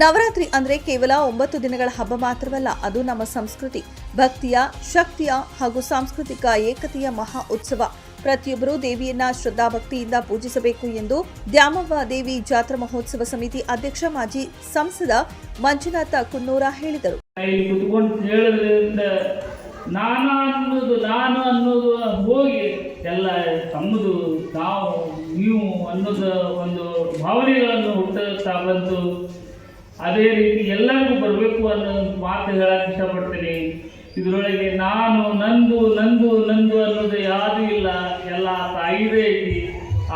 ನವರಾತ್ರಿ ಅಂದ್ರೆ ಕೇವಲ ಒಂಬತ್ತು ದಿನಗಳ ಹಬ್ಬ ಮಾತ್ರವಲ್ಲ, ಅದು ನಮ್ಮ ಸಂಸ್ಕೃತಿ, ಭಕ್ತಿಯ, ಶಕ್ತಿಯ ಹಾಗೂ ಸಾಂಸ್ಕೃತಿಕ ಏಕತೆಯ ಮಹಾ ಉತ್ಸವ. ಪ್ರತಿಯೊಬ್ಬರೂ ದೇವಿಯನ್ನ ಶ್ರದ್ಧಾಭಕ್ತಿಯಿಂದ ಪೂಜಿಸಬೇಕು ಎಂದು ದ್ಯಾಮವ್ವ ದೇವಿ ಜಾತ್ರಾ ಮಹೋತ್ಸವ ಸಮಿತಿ ಅಧ್ಯಕ್ಷ ಮಾಜಿ ಸಂಸದ ಮಂಜುನಾಥ ಕುನ್ನೂರ ಹೇಳಿದರು. ಎಲ್ಲ ತಮ್ಮದು, ನಾವು, ನೀವು ಅನ್ನೋದು ಒಂದು ಭಾವನೆಗಳನ್ನು ಹುಟ್ಟುತ್ತಾ ಬಂತು. ಅದೇ ರೀತಿ ಎಲ್ಲರಿಗೂ ಬರಬೇಕು ಅನ್ನೋ ಒಂದು ಮಾತು ಹೇಳಕ್ಕೆ ಇಷ್ಟಪಡ್ತೀನಿ. ಇದರೊಳಗೆ ನಾನು, ನಂದು ನಂದು ನಂದು ಅನ್ನೋದು ಯಾವುದೂ ಇಲ್ಲ. ಎಲ್ಲ ತಾಯಿದೇ ಐತಿ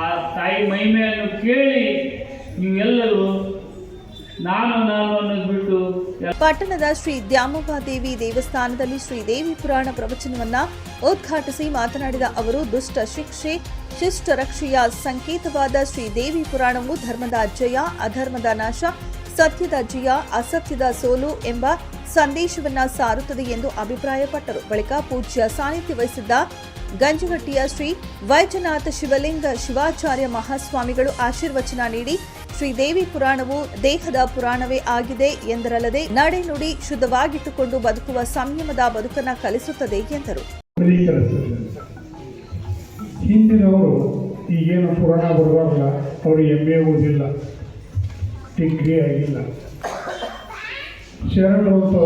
ಆ ತಾಯಿ ಮಹಿಮೆಯನ್ನು ಕೇಳಿ ನೀವೆಲ್ಲರೂ ನಾನು ನಾನು ಅನ್ನೋದು ಬಿಟ್ಟು ಪಟ್ಟಣದ ಶ್ರೀ ದ್ಯಾಮವ್ವ ದೇವಿ ದೇವಸ್ಥಾನದಲ್ಲಿ ಶ್ರೀದೇವಿ ಪುರಾಣ ಪ್ರವಚನವನ್ನ ಉದ್ಘಾಟಿಸಿ ಮಾತನಾಡಿದ ಅವರು, ದುಷ್ಟ ಶಿಕ್ಷೆ ಶಿಷ್ಟ ರಕ್ಷೆಯ ಸಂಕೇತವಾದ ಶ್ರೀ ದೇವಿ ಪುರಾಣವು ಧರ್ಮದ ಜಯ, ಅಧರ್ಮದ ನಾಶ ಸತ್ಯದ ಜಯ, ಅಸತ್ಯದ ಸೋಲು ಎಂಬ ಸಂದೇಶವನ್ನ ಸಾರುತ್ತದೆ ಎಂದು ಅಭಿಪ್ರಾಯಪಟ್ಟರು. ಬಳಿಕ ಪೂಜ್ಯ ಸಾನ್ನಿಧ್ಯ ವಹಿಸಿದ್ದ ಗಂಜಗಟ್ಟಿಯ ಶ್ರೀ ವೈಜನಾಥ ಶಿವಲಿಂಗ ಶಿವಾಚಾರ್ಯ ಮಹಾಸ್ವಾಮಿಗಳು ಆಶೀರ್ವಚನ ನೀಡಿ ಶ್ರೀದೇವಿ ಪುರಾಣವು ದೇಹದ ಪುರಾಣವೇ ಆಗಿದೆ ಎಂದರಲ್ಲದೆ ನಡೆ ನುಡಿ ಶುದ್ಧವಾಗಿಟ್ಟುಕೊಂಡು ಬದುಕುವ ಸಂಯಮದ ಬದುಕನ್ನ ಕಲಿಸುತ್ತದೆ ಎಂದರು. ಹಿಂದಿನವರು ಈಗೇನು ಪುರಾಣ ಬರುವಾಗಲ್ಲ ಅವರು ಓದಿಲ್ಲ ಡಿಗ್ರಿ ಆಗಿಲ್ಲ ಶರಣರು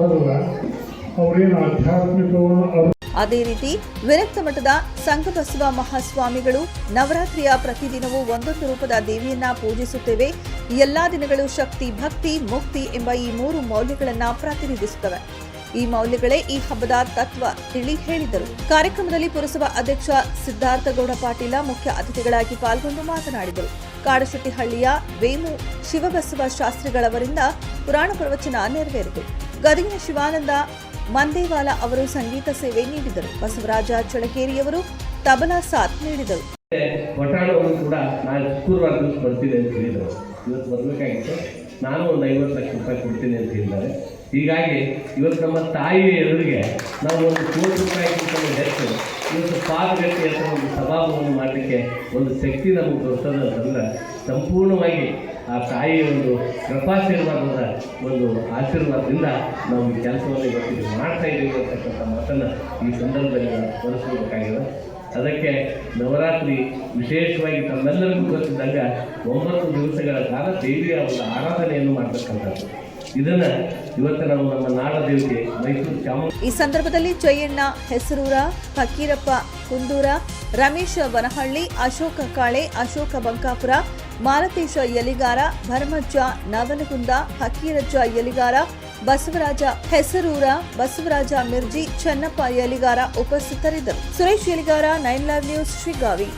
ಅವರೇನು ಆಧ್ಯಾತ್ಮಿಕವನ್ನು ಅದೇ ರೀತಿ ವಿರಕ್ತ ಮಠದ ಸಂಘಬಸವ ಮಹಾಸ್ವಾಮಿಗಳು ನವರಾತ್ರಿಯ ಪ್ರತಿದಿನವೂ ಒಂದೊಂದು ರೂಪದ ದೇವಿಯನ್ನ ಪೂಜಿಸುತ್ತೇವೆ. ಎಲ್ಲಾ ದಿನಗಳು ಶಕ್ತಿ, ಭಕ್ತಿ, ಮುಕ್ತಿ ಎಂಬ ಈ ಮೂರು ಮೌಲ್ಯಗಳನ್ನ ಪ್ರತಿನಿಧಿಸುತ್ತವೆ. ಈ ಮೌಲ್ಯಗಳೇ ಈ ಹಬ್ಬದ ತತ್ವ ತಿಳಿ ಹೇಳಿದರು. ಕಾರ್ಯಕ್ರಮದಲ್ಲಿ ಪುರಸಭಾ ಅಧ್ಯಕ್ಷ ಸಿದ್ಧಾರ್ಥಗೌಡ ಪಾಟೀಲ ಮುಖ್ಯ ಅತಿಥಿಗಳಾಗಿ ಪಾಲ್ಗೊಂಡು ಮಾತನಾಡಿದರು. ಕಾಡಶೆಟ್ಟಿಹಳ್ಳಿಯ ವೇಮು ಶಿವಬಸವ ಶಾಸ್ತ್ರಿಗಳವರಿಂದ ಪುರಾಣ ಪ್ರವಚನ ನೆರವೇರಿತು. ಗದಗಿನ ಶಿವಾನಂದ ಮಂದೇವಾಲ ಅವರು ಸಂಗೀತ ಸೇವೆ ನೀಡಿದರು. ಬಸವರಾಜ ಚಳಕೇರಿಯವರು ತಬಲಾ ಸಾಥ್ ನೀಡಿದರು. ಕೂಡ ನಾನು ನಾನು ಒಂದು ಐವತ್ತು ಲಕ್ಷ ರೂಪಾಯಿ ಕೊಡ್ತೀನಿ ಅಂತ ಹೇಳಿದ್ದಾರೆ. ಹೀಗಾಗಿ ಇವತ್ತು ನಮ್ಮ ತಾಯಿ ಎದುರಿಗೆ ನಾವು ಒಂದು ಕೋಟಿ ರೂಪಾಯಿ ಹೆಚ್ಚು ಇವತ್ತು ಪಾಲ್ಗಟ್ಟಿ ಅಂತ ಒಂದು ಸಭಾಭವನ ಮಾಡಲಿಕ್ಕೆ ಒಂದು ಶಕ್ತಿ ನಮಗೆ ಬರ್ತದೆ ಅಂತಂದ್ರೆ ಸಂಪೂರ್ಣವಾಗಿ ಆ ತಾಯಿಯ ಒಂದು ಕೃಪಾಶೀರ್ವಾದದ ಒಂದು ಆಶೀರ್ವಾದದಿಂದ ನಾವು ಈ ಕೆಲಸವನ್ನು ಇವತ್ತಿಗೆ ಮಾಡ್ತಾ ಇದ್ದೀವಿ ಅಂತಕ್ಕಂಥ ಮಾತನ್ನು ಈ ಸಂದರ್ಭದಲ್ಲಿ ಸ್ಮರಿಸಬೇಕಾಗಿದೆ ಅದಕ್ಕೆ ನವರಾತ್ರಿ ವಿಶೇಷವಾಗಿ ತಮ್ಮೆಲ್ಲರಿಗೂ ಗೊತ್ತಿದ್ದಾಗ ಒಂಬತ್ತು ದಿವಸಗಳ ಕಾಲ ದೇವಿಯ ಒಂದು ಆರಾಧನೆಯನ್ನು ಮಾಡ್ತಕ್ಕಂಥದ್ದು ಇದನ್ನ ಇವತ್ತು ನಾವು ನಮ್ಮ ನಾಡ ಚಾಮುಂಡಿ ಈ ಸಂದರ್ಭದಲ್ಲಿ ಜಯಣ್ಣ, ಹೆಸರೂರ, ಫಕೀರಪ್ಪ, ಕುಂದೂರ, ರಮೇಶ ವನಹಳ್ಳಿ ಅಶೋಕ ಕಾಳೆ, ಅಶೋಕ ಬಂಕಾಪುರ, ಮಾಲತೇಶ ಯಲಿಗಾರ, ಭರಮಜ್ಜ ನವನಗುಂದ, ಫಕೀರಜ್ಜ ಯಲಿಗಾರ, ಬಸವರಾಜ ಹೆಸರೂರ, ಬಸವರಾಜ ಮಿರ್ಜಿ, ಚನ್ನಪ್ಪ ಯಲಿಗಾರ ಉಪಸ್ಥಿತರಿದ್ದರು. Suresh Yaligar, nine live news Shiggavi